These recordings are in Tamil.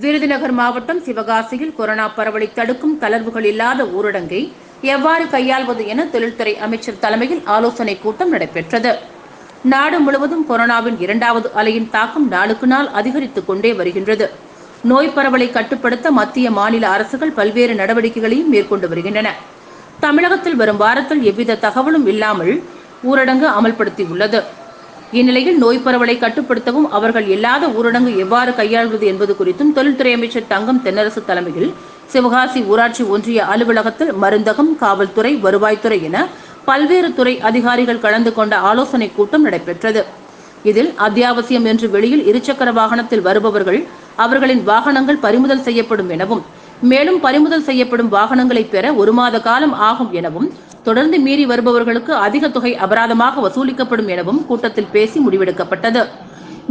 விருதுநகர் மாவட்டம் சிவகாசியில் கொரோனா பரவலை தடுக்கும் தளர்வுகள் இல்லாத ஊரடங்கை எவ்வாறு கையாள்வது என தொழில்துறை அமைச்சர் தலைமையில் ஆலோசனை கூட்டம் நடைபெற்றது. நாடு முழுவதும் கொரோனாவின் இரண்டாவது அலையின் தாக்கம் நாளுக்கு நாள் அதிகரித்துக் கொண்டே வருகின்றது. நோய் பரவலை கட்டுப்படுத்த மத்திய மாநில அரசுகள் பல்வேறு நடவடிக்கைகளையும் மேற்கொண்டு வருகின்றன. தமிழகத்தில் வரும் வாரத்தில் எவ்வித தகவலும் இல்லாமல் ஊரடங்கு அமல்படுத்தியுள்ளது. இந்நிலையில் நோய் பரவலை கட்டுப்படுத்தவும் அவர்கள் இல்லாத ஊரடங்கு எவ்வாறு கையாள்வது என்பது குறித்தும் தொழில்துறை அமைச்சர் தங்கம் தென்னரசு தலைமையில் சிவகாசி ஊராட்சி ஒன்றிய அலுவலகத்தில் மருந்தகம் காவல்துறை வருவாய்த்துறை என பல்வேறு துறை அதிகாரிகள் கலந்து கொண்ட ஆலோசனை கூட்டம் நடைபெற்றது. இதில் அத்தியாவசியம் என்று வெளியில் இருசக்கர வாகனத்தில் வருபவர்கள் அவர்களின் வாகனங்கள் பறிமுதல் செய்யப்படும் எனவும் மேலும் பறிமுதல் செய்யப்படும் வாகனங்களை பெற ஒரு மாத காலம் ஆகும் எனவும் தொடர்ந்து மீறி வருபவர்களுக்கு அதிக தொகை அபராதமாக வசூலிக்கப்படும் எனவும் கூட்டத்தில் பேசி முடிவெடுக்கப்பட்டது.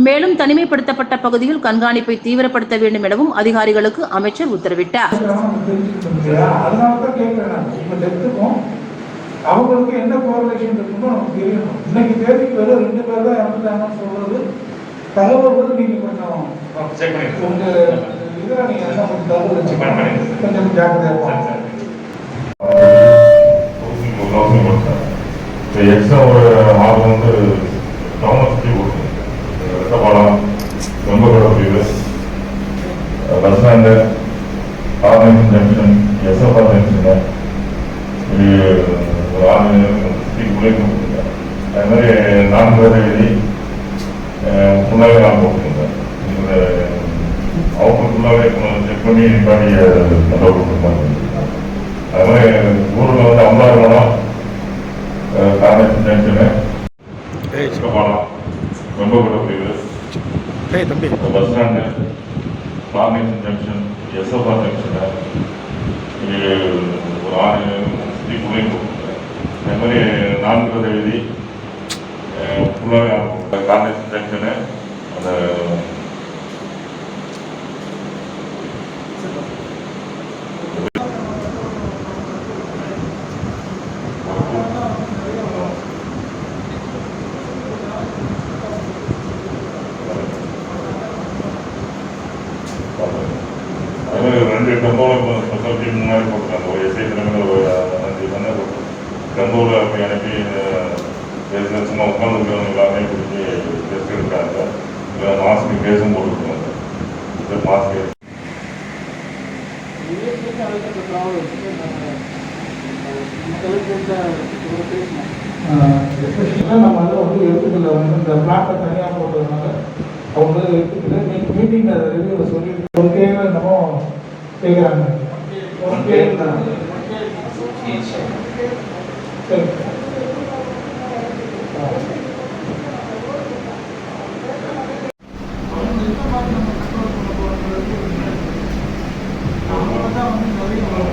மேலும் தனிமைப்படுத்தப்பட்ட பகுதியில் கண்காணிப்பை தீவிரப்படுத்த வேண்டும் எனவும் அதிகாரிகளுக்கு அமைச்சர் உத்தரவிட்டார். அவங்களுக்கு என்ன கோரிலேஷன் இருக்குமோ நமக்கு தெரியணும். இன்னைக்கு தேதிக்கு வெறும் ரெண்டு பேர் தான் இறந்துட்டாங்கன்னு சொல்றது தகவல் வந்து நீங்க கொஞ்சம் உங்க இதில் நீங்க என்ன கொஞ்சம் தகவல். கொஞ்சம் ஜாக்கிரதையா இப்போ எக்ஸ்ட்ரா வந்து டவுனை சுற்றி கொடுத்தேன் ரெட்டப்பாலம் வெம்பகோட பிரிவு பஸ் ஸ்டாண்டு ஆர்மேஷன் ஜங்ஷன் எஸ்எஃப்ஆர் ஜங்ஷனு இது ஒரு அது மாதிரி நான்கு பேர் எழுதி ஃபுல்லாகவே நான் போட்டுருந்தேன் இந்த அவங்க ஃபுல்லாகவே செக் பண்ணி நிப்பாடி நல்லா கொடுத்துருப்பாங்க அது மாதிரி ஊரில் வந்து அம்பாறுமலம் பிரிவு ஏய். தம்பி. Bus stand carnation junction SFR junction இது ஒரு ஆறு சுற்றி அது மாதிரி நான்கு எழுதி ஃபுல்லாகவே கார்னேஷன் ஜங்ஷனு அந்த அது மாதிரி ரெண்டு டெம்போவில் இப்போ ஸ்பெஷல் டீம் முன்னாடி போட்டுருக்காங்க ஒரு எஸ்ஐ தலைமையில் ஒரு அஞ்சு பண்ண டெம்போவில் போய் அனுப்பி பேசுகிற சும்மா உட்காந்துருக்கிறவங்க எல்லாமே பிடிச்சி டெஸ்ட் எடுக்கிறாங்க. இல்லை மாஸ்க்கு கேஸும் போட்டுருக்காங்க. இந்த மாஸ்க்கு எஸ்பெஷலாக நம்ம அதை வந்து எடுத்துக்கல வந்து இந்த பிளாட்டை தனியாக போட்டதுனால அவங்க எடுத்துக்கல நீங்கள் மீட்டிங் சொல்லிட்டு పేరు Thank you.